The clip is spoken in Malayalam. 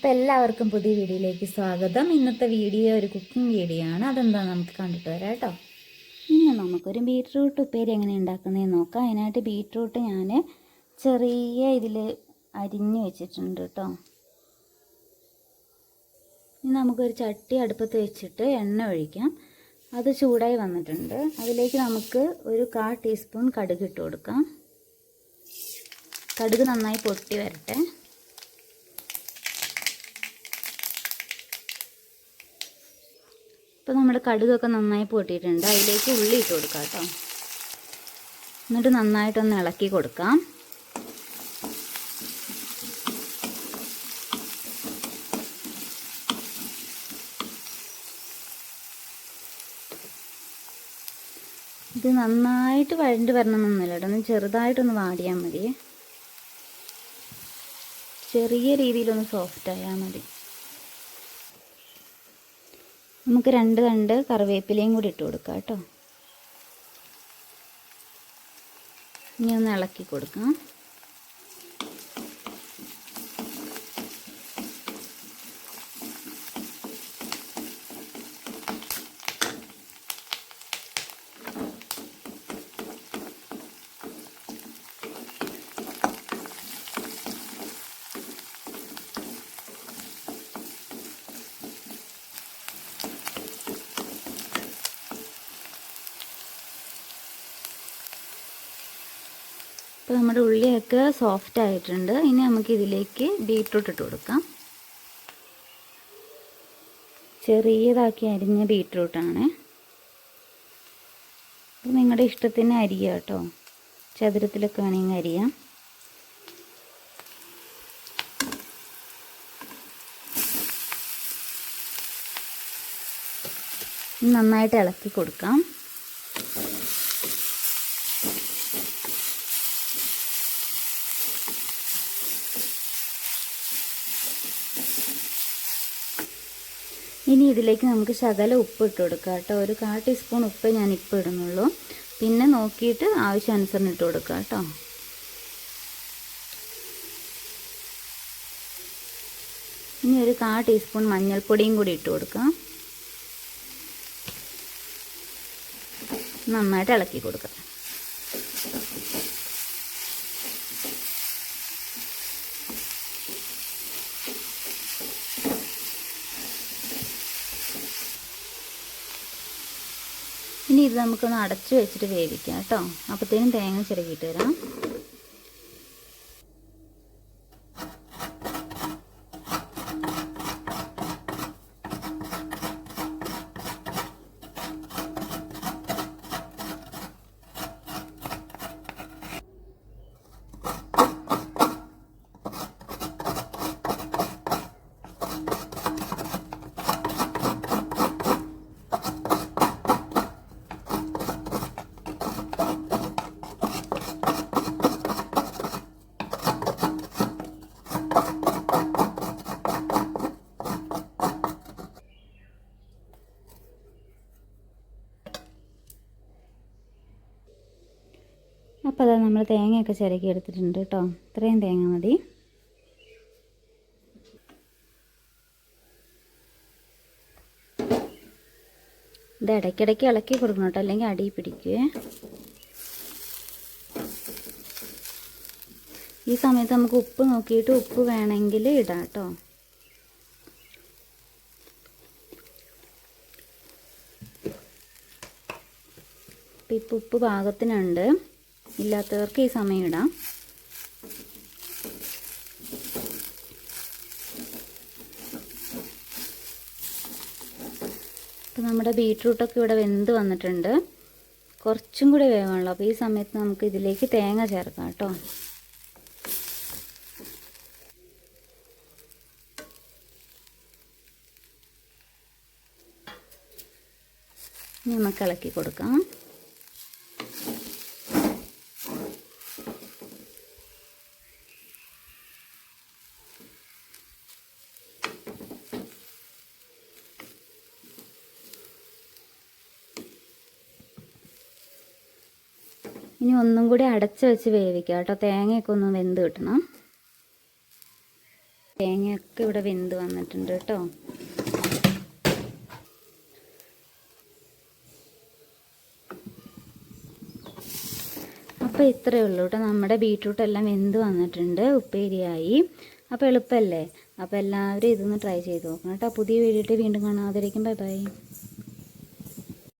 അപ്പോൾ എല്ലാവർക്കും പുതിയ വീഡിയോയിലേക്ക് സ്വാഗതം. ഇന്നത്തെ വീഡിയോ ഒരു കുക്കിംഗ് വീഡിയോ ആണ്. അതെന്താ നമുക്ക് കണ്ടിട്ട് വരാം കേട്ടോ. ഇന്ന് നമുക്കൊരു ബീട്രൂട്ട് ഉപ്പേരി എങ്ങനെ ഉണ്ടാക്കുന്നതെന്ന് നോക്കാം. അതിനായിട്ട് ബീട്രൂട്ട് ഞാൻ ചെറിയ ഇതിൽ അരിഞ്ഞ് വെച്ചിട്ടുണ്ട് കേട്ടോ. ഇനി നമുക്കൊരു ചട്ടി അടുപ്പത്ത് വെച്ചിട്ട് എണ്ണ ഒഴിക്കാം. അത് ചൂടായി വന്നിട്ടുണ്ട്. അതിലേക്ക് നമുക്ക് ഒരു കാ ടീസ്പൂൺ കടുക് ഇട്ട് കൊടുക്കാം. കടുക് നന്നായി പൊട്ടി വരട്ടെ. ഇപ്പോൾ നമ്മുടെ കടുകൊക്കെ നന്നായി പൊട്ടിയിട്ടുണ്ട്. അതിലേക്ക് ഉള്ളി ഇട്ട് കൊടുക്കാം കേട്ടോ. എന്നിട്ട് നന്നായിട്ടൊന്ന് ഇളക്കി കൊടുക്കാം. ഇത് നന്നായിട്ട് വഴണ്ട് വരണമെന്നൊന്നുമില്ല കേട്ടോ. ഒന്ന് ചെറുതായിട്ടൊന്ന് വാടിയാൽ മതി. ചെറിയ രീതിയിലൊന്ന് സോഫ്റ്റ് ആയാൽ മതി. നമുക്ക് രണ്ട് തണ്ട് കറിവേപ്പിലയും കൂടി ഇട്ട് കൊടുക്കാം കേട്ടോ. ഇനി ഒന്ന് ഇളക്കി കൊടുക്കാം. ഇപ്പോൾ നമ്മുടെ ഉള്ളിയൊക്കെ സോഫ്റ്റ് ആയിട്ടുണ്ട്. ഇനി നമുക്ക് ഇതിലേക്ക് ബീട്രൂട്ട് ഇട്ട് കൊടുക്കാം. ചെറിയതാക്കി അരിഞ്ഞ ബീട്രൂട്ടാണ് അപ്പോൾ നിങ്ങളുടെ ഇഷ്ടത്തിന് അരിയുക കേട്ടോ. ചതുരത്തിലൊക്കെ വേണമെങ്കിൽ അരിയാം. നന്നായിട്ട് ഇളക്കി കൊടുക്കാം. ഇനി ഇതിലേക്ക് നമുക്ക് ശകല ഉപ്പ് ഇട്ട് കൊടുക്കാം കേട്ടോ. ഒരു കാ ടീസ്പൂൺ ഉപ്പ് ഞാൻ ഇപ്പോൾ ഇടുന്നുള്ളൂ. പിന്നെ നോക്കിയിട്ട് ആവശ്യാനുസരണം ഇട്ട് കൊടുക്കാം കേട്ടോ. ഇനി ഒരു കാ ടീസ്പൂൺ മഞ്ഞൾപ്പൊടിയും കൂടി ഇട്ട് കൊടുക്കാം. നന്നായിട്ട് ഇളക്കി കൊടുക്കാം. ഇനി ഇത് നമുക്കൊന്ന് അടച്ചു വെച്ചിട്ട് വേവിക്കാം കേട്ടോ. അപ്പോഴത്തേനും തേങ്ങ ചിരകിയിട്ട് വരാം. അപ്പോൾ അതാ നമ്മൾ തേങ്ങയൊക്കെ ചിരക്കി എടുത്തിട്ടുണ്ട് കേട്ടോ. ഇത്രയും തേങ്ങ മതി. ഇത് ഇടയ്ക്കിടയ്ക്ക് ഇളക്കി കൊടുക്കണം കേട്ടോ അല്ലെങ്കിൽ അടി പിടിക്കുവേ ഈ സമയത്ത് നമുക്ക് ഉപ്പ് നോക്കിയിട്ട് ഉപ്പ് വേണമെങ്കിൽ ഇടാം കേട്ടോ. ഇപ്പം ഉപ്പ് പാകത്തിനുണ്ട്. ഇല്ലാത്തവർക്ക് ഈ സമയം ഇടാം. ഇപ്പം നമ്മുടെ ബീട്രൂട്ടൊക്കെ ഇവിടെ വെന്ത് വന്നിട്ടുണ്ട്. കുറച്ചും കൂടി വേവാണല്ലോ അപ്പോൾ ഈ സമയത്ത് നമുക്ക് ഇതിലേക്ക് തേങ്ങ ചേർക്കാം കേട്ടോ. നമുക്ക് ഇളക്കി കൊടുക്കാം. ഇനി ഒന്നും കൂടി അടച്ച് വെച്ച് വേവിക്കുക കേട്ടോ. തേങ്ങയൊക്കെ ഒന്ന് വെന്ത് കിട്ടണം. തേങ്ങയൊക്കെ ഇവിടെ വെന്ത് വന്നിട്ടുണ്ട് കേട്ടോ. അപ്പോൾ ഇത്രയേ ഉള്ളൂ കേട്ടോ. നമ്മുടെ ബീട്രൂട്ട് എല്ലാം വെന്ത് വന്നിട്ടുണ്ട്. ഉപ്പേരിയായി. അപ്പോൾ എളുപ്പമല്ലേ അപ്പോൾ എല്ലാവരും ഇതൊന്ന് ട്രൈ ചെയ്ത് നോക്കണം കേട്ടോ. പുതിയ വീഡിയോ വീണ്ടും കാണാതിരിക്കും ബൈ ബൈ.